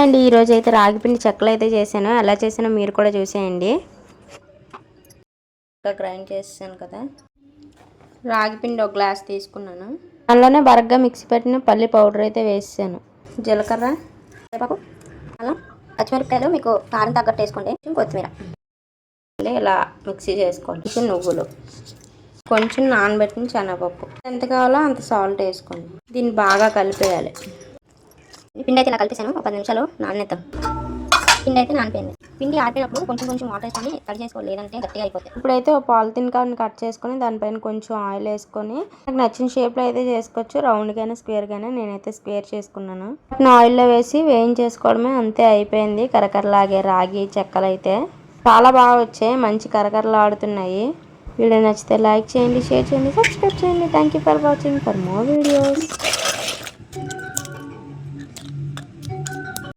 And ఈరోజు అయితే రాగిపిండి చెక్కలు అయితే చేశాను. ఎలా చేసానో మీరు కూడా చూసేయండి. ఇంకా గ్రైండ్ చేసాను కదా. రాగిపిండి ఒక గ్లాస్ తీసుకున్నాను. అందులోనే బరగ్గా మిక్సీ పెట్టిన పల్లి పౌడర్ అయితే వేసాను జీలకర్ర అల్లం పచ్చిమిరపకాయలు మీకు కారం తగ్గట్టు వేసుకోండి. కొత్తిమీర. ఇలా మిక్సీ చేసుకోండి. నువ్వులు. కొంచెం నానబెట్టిన శనగపప్పు. ఎంత కావాలో అంత సాల్ట్ వేసుకోండి. దీన్ని బాగా కలిపేయాలి. పిండి అయితే ఇలా కలిపేసాను ఒక పది నిమిషాలు నానేద్దాం. పిండి అయితే నానిపోయింది. పిండి ఆడిపోయినప్పుడు కొంచెం కొంచెం వాటర్ వేసుకొని కట్ చేసుకోవాలి. లేదంటే గట్టిగా అయిపోతుంది ఇప్పుడైతే ఒక పాలిథిన్ కార్డ్ని కట్ చేసుకొని దానిపైన కొంచెం ఆయిల్ వేసుకొని నాకు నచ్చిన షేప్లో అయితే చేసుకోవచ్చు. రౌండ్గానే స్క్వేర్గానే నేనైతే స్క్వేర్ చేసుకున్నాను. ఆయిల్లో వేసి వేయించేసుకోవడమే అంతే అయిపోయింది. కరకరలాగే రాగి చెక్కలు అయితే చాలా బాగా వచ్చాయి. మంచి కరకరలు ఆడుతున్నాయి వీడియో నచ్చితే లైక్ చేయండి షేర్ చేయండి సబ్స్క్రైబ్ చేయండి. Thank you for watching for more videos